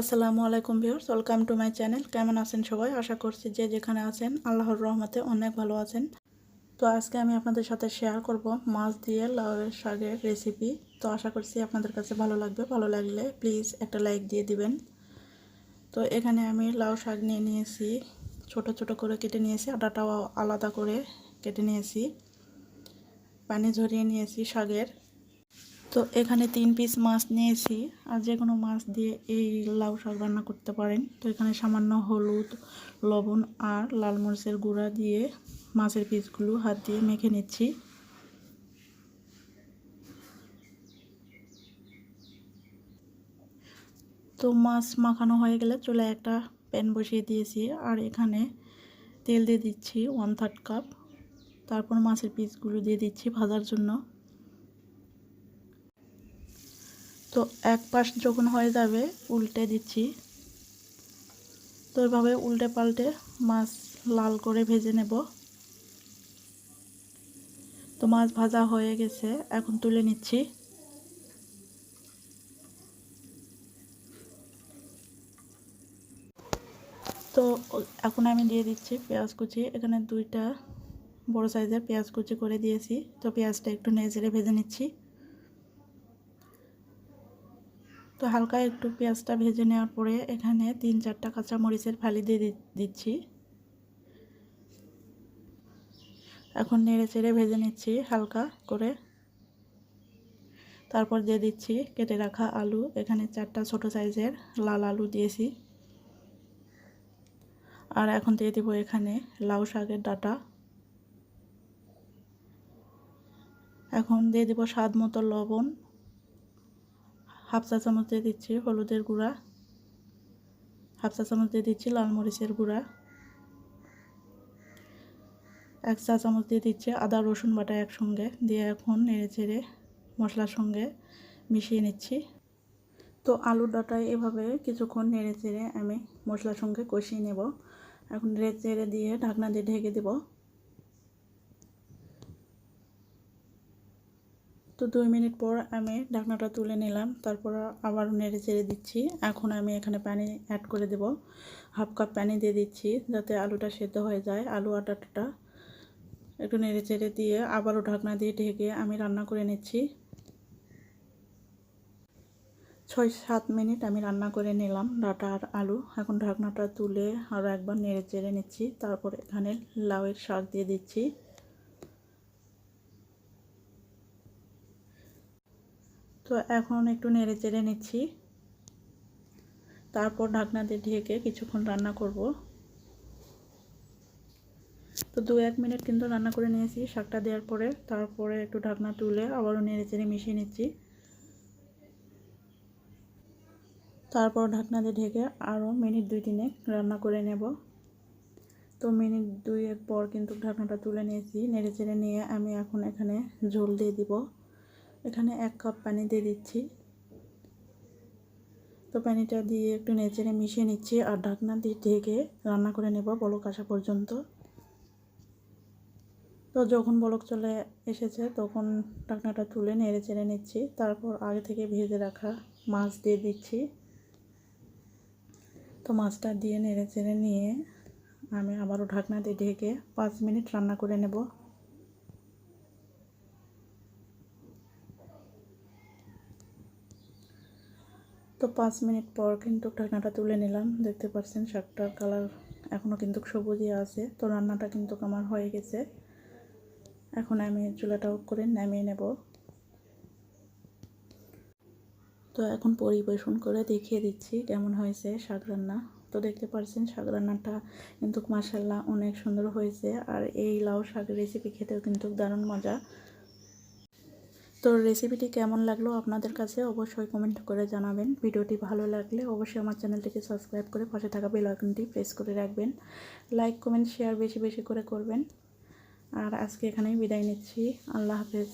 আসসালামু আলাইকুম viewers, welcome to my channel. কেমন আছেন সবাই? আশা করছি যে যেখানে আছেন, আল্লাহর রহমতে অনেক ভালো আছেন। তো আজকে আমি আপনাদের সাথে শেয়ার করব মাছ দিয়ে লাউয়ের শাকের রেসিপি তো আশা করছি আপনাদের কাছে ভালো লাগবে। ভালো লাগলে প্লিজ একটা লাইক দিয়ে দিবেন। তো এখানে আমি লাউ শাক নিয়ে নিয়েছি। ছোট ছোট করে কেটে নিয়েছি। আটাটাও আলাদা করে কেটে নিয়েছি। পানি ঝরিয়ে নিয়েছি শাকের। তো এখানে তিন পিস মাছ নিয়েছি। আর যে কোনো মাছ দিয়ে এই লাউ শাক রান্না করতে পারেন। তো এখানে সামান্য হলুদ, লবণ আর লাল মরিচের গুঁড়া দিয়ে মাছের পিসগুলো হাত দিয়ে মেখে নিচ্ছি। তো মাছ মাখানো হয়ে গেলে চলে একটা প্যান বসিয়ে দিয়েছি। আর এখানে তেল দিয়ে দিচ্ছি ওয়ান থার্ড কাপ তারপর মাছের পিসগুলো দিয়ে দিচ্ছি ভাজার জন্য। তো এক পাশ যখন হয়ে যাবে, উল্টে দিচ্ছি। তো এভাবে উল্টে পাল্টে মাছ লাল করে ভেজে নেব। তো মাছ ভাজা হয়ে গেছে, এখন তুলে নিচ্ছি। তো এখন আমি দিয়ে দিচ্ছি পেঁয়াজ কুচি। এখানে দুইটা বড় সাইজের পেঁয়াজ কুচি করে দিয়েছি। তো পেঁয়াজটা একটু নেড়ে ভেজে নিচ্ছি। তো হালকা একটু পেঁয়াজটা ভেজে নেওয়ার পরে এখানে তিন চারটা কাঁচা মরিচের ফালি দিয়ে দিচ্ছি। এখন নেড়ে চেড়ে ভেজে নিচ্ছি হালকা করে। তারপর দিয়ে দিচ্ছি কেটে রাখা আলু, এখানে চারটা ছোট সাইজের লাল আলু দিয়েছি। আর এখন দিয়ে দিব এখানে লাউ শাকের ডাটা। এখন দিয়ে দিব স্বাদ মতো লবণ। হাফ চা চামচ দিয়ে দিচ্ছি হলুদের গুঁড়া, হাফ চা চামচ দিয়ে দিচ্ছি লাল মরিচের গুঁড়া, এক চা চামচ দিয়ে দিচ্ছি আদা, রসুন বাটা একসঙ্গে দিয়ে এখন নেড়ে চেড়ে মশলার সঙ্গে মিশিয়ে নিচ্ছি। তো আলুর ডাটায় এভাবে কিছুক্ষণ নেড়ে চেড়ে আমি মশলার সঙ্গে কষিয়ে নেব। এখন নেড়ে চেড়ে দিয়ে ঢাকনা দিয়ে ঢেকে দেবো। তো দুই মিনিট পর আমি ঢাকনাটা তুলে নিলাম, তারপর আবার নেড়ে চেড়ে দিচ্ছি। এখন আমি এখানে পানি অ্যাড করে দেব। হাফ কাপ পানি দিয়ে দিচ্ছি যাতে আলুটা সেদ্ধ হয়ে যায়। আলু আটাটা একটু নেড়ে চেড়ে দিয়ে আবারও ঢাকনা দিয়ে ঢেকে আমি রান্না করে নিচ্ছি। ছয় সাত মিনিট আমি রান্না করে নিলাম ডাটা আর আলু। এখন ঢাকনাটা তুলে আরও একবার নেড়ে চেড়ে নিচ্ছি। তারপর এখানে লাউয়ের শাক দিয়ে দিচ্ছি। তো এখন একটু নেড়ে চেড়ে নিচ্ছি। তারপর ঢাকনা দিয়ে ঢেকে কিছুক্ষণ রান্না করব। তো দু এক মিনিট কিন্তু রান্না করে নিয়েছি শাকটা দেওয়ার পরে। তারপরে একটু ঢাকনা তুলে আবারও নেড়ে চেড়ে মিশিয়ে নিচ্ছি। তারপর ঢাকনা দিয়ে ঢেকে আরও মিনিট দুই তিনে রান্না করে নেব। তো মিনিট দুই এক পর কিন্তু ঢাকনাটা তুলে নিয়েছি। নেড়ে চেড়ে নিয়ে আমি এখন এখানে ঝোল দিয়ে দিব। এখানে এক কাপ পানি দিয়ে দিচ্ছি। তো পানিটা দিয়ে একটু নেচেড়ে মিশিয়ে নিচ্ছি আর ঢাকনা দিয়ে ঢেকে রান্না করে নেব বলক আসা পর্যন্ত। তো যখন বলক চলে এসেছে তখন ঢাকনাটা তুলে নেড়ে চেড়ে নিচ্ছি। তারপর আগে থেকে ভেজে রাখা মাছ দিয়ে দিচ্ছি। তো মাছটা দিয়ে নেড়ে চেড়ে নিয়ে আমি আবারও ঢাকনা দিয়ে ঢেকে পাঁচ মিনিট রান্না করে নেব। তো পাঁচ মিনিট পর কিন্তু ঢাকনাটা তুলে নিলাম। দেখতে পাচ্ছেন শাকটার কালার এখনও কিন্তু সবুজই আছে। তো রান্নাটা কিন্তু আমার হয়ে গেছে। এখন আমি চুলাটা অফ করে নামিয়ে নেব। তো এখন পরিবেশন করে দেখিয়ে দিচ্ছি কেমন হয়েছে শাক রান্না। তো দেখতে পাচ্ছেন শাক রান্নাটা কিন্তু মাসাল্লাহ অনেক সুন্দর হয়েছে। আর এই লাউ শাক রেসিপি খেতেও কিন্তু দারুণ মজা। তো রেসিপিটি কেমন লাগল আপনাদের কাছে অবশ্যই কমেন্ট করে জানাবেন। ভিডিওটি ভালো লাগলে অবশ্যই আমার চ্যানেলটিকে সাবস্ক্রাইব করে পাশে থাকা বেল আইকনটি প্রেস করে রাখবেন। লাইক কমেন্ট শেয়ার বেশি বেশি করে করবেন। আর আজকে এখানেই বিদায় নিচ্ছি। আল্লাহ হাফেজ।